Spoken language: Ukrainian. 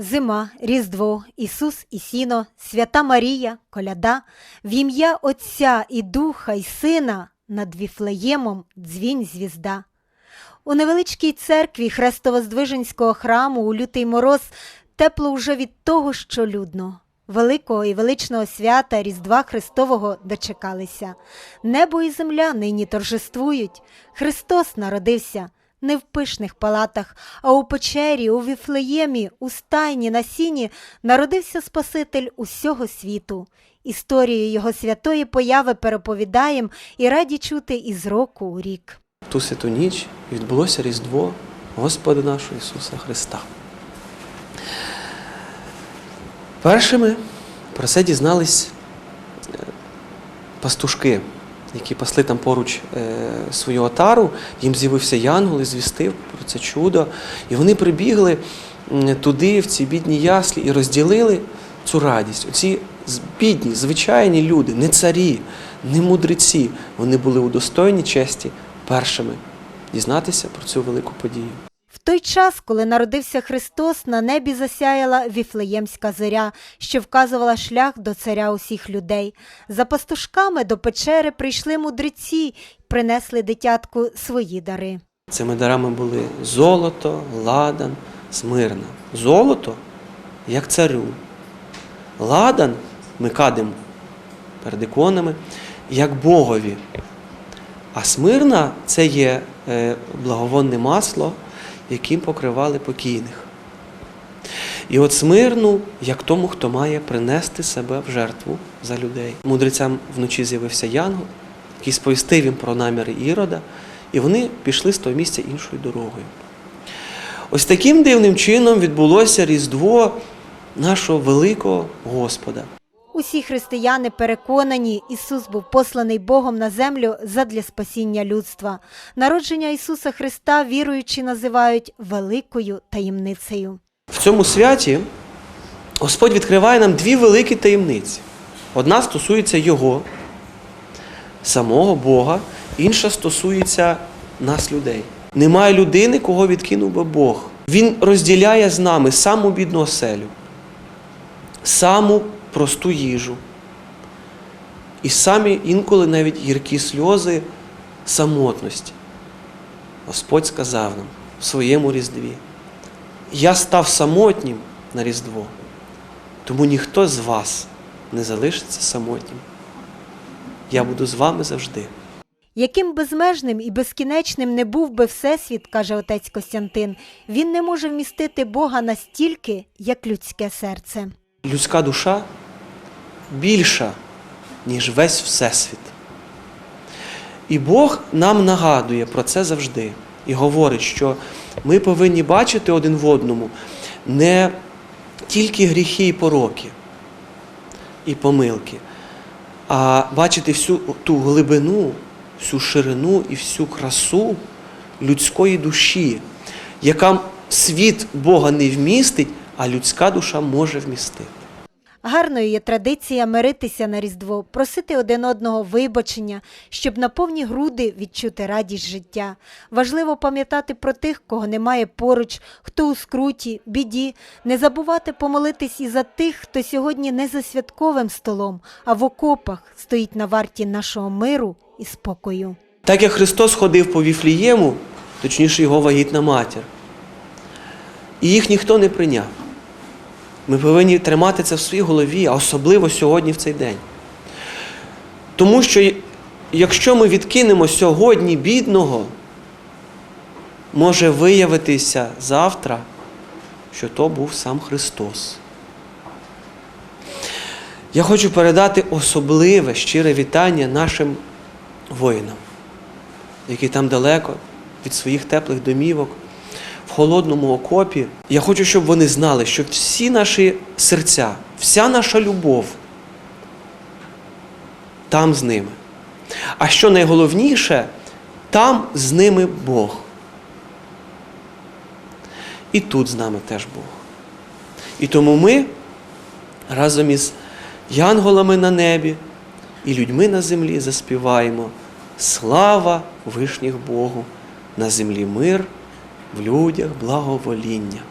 Зима, Різдво, Ісус і Сіно, Свята Марія, Коляда, в ім'я Отця і Духа і Сина над Віфлеємом дзвінь звізда. У невеличкій церкві Хрестово-Здвиженського храму у лютий мороз тепло вже від того, що людно. Великого і величного свята Різдва Христового дочекалися. Небо і земля нині торжествують. Христос народився не в пишних палатах, а у печері, у Віфлеємі, у стайні, на сіні народився Спаситель усього світу. Історію його святої появи переповідаєм і раді чути із року у рік. Ту святу ніч відбулося Різдво Господа нашого Ісуса Христа. Першими про це дізнались е, пастушки, які пасли там поруч е, свою отару. Їм з'явився янгол і звістив про це чудо. І вони прибігли туди, в ці бідні яслі, і розділили цю радість. Оці бідні, звичайні люди, не царі, не мудреці. Вони були удостоєні честі першими дізнатися про цю велику подію. Той час, коли народився Христос, на небі засяяла Віфлеємська зоря, що вказувала шлях до царя усіх людей. За пастушками до печери прийшли мудреці й принесли дитятку свої дари. Цими дарами були золото, ладан, смирна. Золото як царю. Ладан ми кадимо перед іконами, як Богові. А смирна це є е, благовонне масло, яким покривали покійних. І от смирну, як тому, хто має принести себе в жертву за людей. Мудрецям вночі з'явився янгол, який сповістив їм про наміри Ірода, і вони пішли з того місця іншою дорогою. Ось таким дивним чином відбулося Різдво нашого великого Господа. Усі християни переконані, Ісус був посланий Богом на землю задля спасіння людства. Народження Ісуса Христа віруючі називають великою таємницею. В цьому святі Господь відкриває нам дві великі таємниці. Одна стосується Його, самого Бога, інша стосується нас, людей. Немає людини, кого відкинув би Бог. Він розділяє з нами саму бідну оселю, саму просту їжу. І самі інколи навіть гіркі сльози самотності. Господь сказав нам в своєму різдві. Я став самотнім на Різдво, тому ніхто з вас не залишиться самотнім. Я буду з вами завжди. Яким безмежним і безкінечним не був би Всесвіт, каже отець Костянтин, він не може вмістити Бога настільки, як людське серце. Людська душа більша, ніж весь Всесвіт. І Бог нам нагадує про це завжди і говорить, що ми повинні бачити один в одному не тільки гріхи і пороки і помилки, а бачити всю ту глибину, всю ширину і всю красу людської душі, яка світ Бога не вмістить, а людська душа може вмістити. Гарною є традиція миритися на Різдво, просити один одного вибачення, щоб на повні груди відчути радість життя. Важливо пам'ятати про тих, кого немає поруч, хто у скруті, біді, не забувати помолитись і за тих, хто сьогодні не за святковим столом, а в окопах стоїть на варті нашого миру і спокою. Так як Христос ходив по Віфлієму, точніше його вагітна матір, і їх ніхто не прийняв. Ми повинні тримати це в своїй голові, а особливо сьогодні в цей день. Тому що якщо ми відкинемо сьогодні бідного, може виявитися завтра, що то був сам Христос. Я хочу передати особливе щире вітання нашим воїнам, які там далеко від своїх теплих домівок, в холодному окопі. Я хочу, щоб вони знали, що всі наші серця, вся наша любов там з ними. А що найголовніше, там з ними Бог. І тут з нами теж Бог. І тому ми разом із янголами на небі і людьми на землі заспіваємо Слава вишніх Богу, на землі мир, в людях благовоління.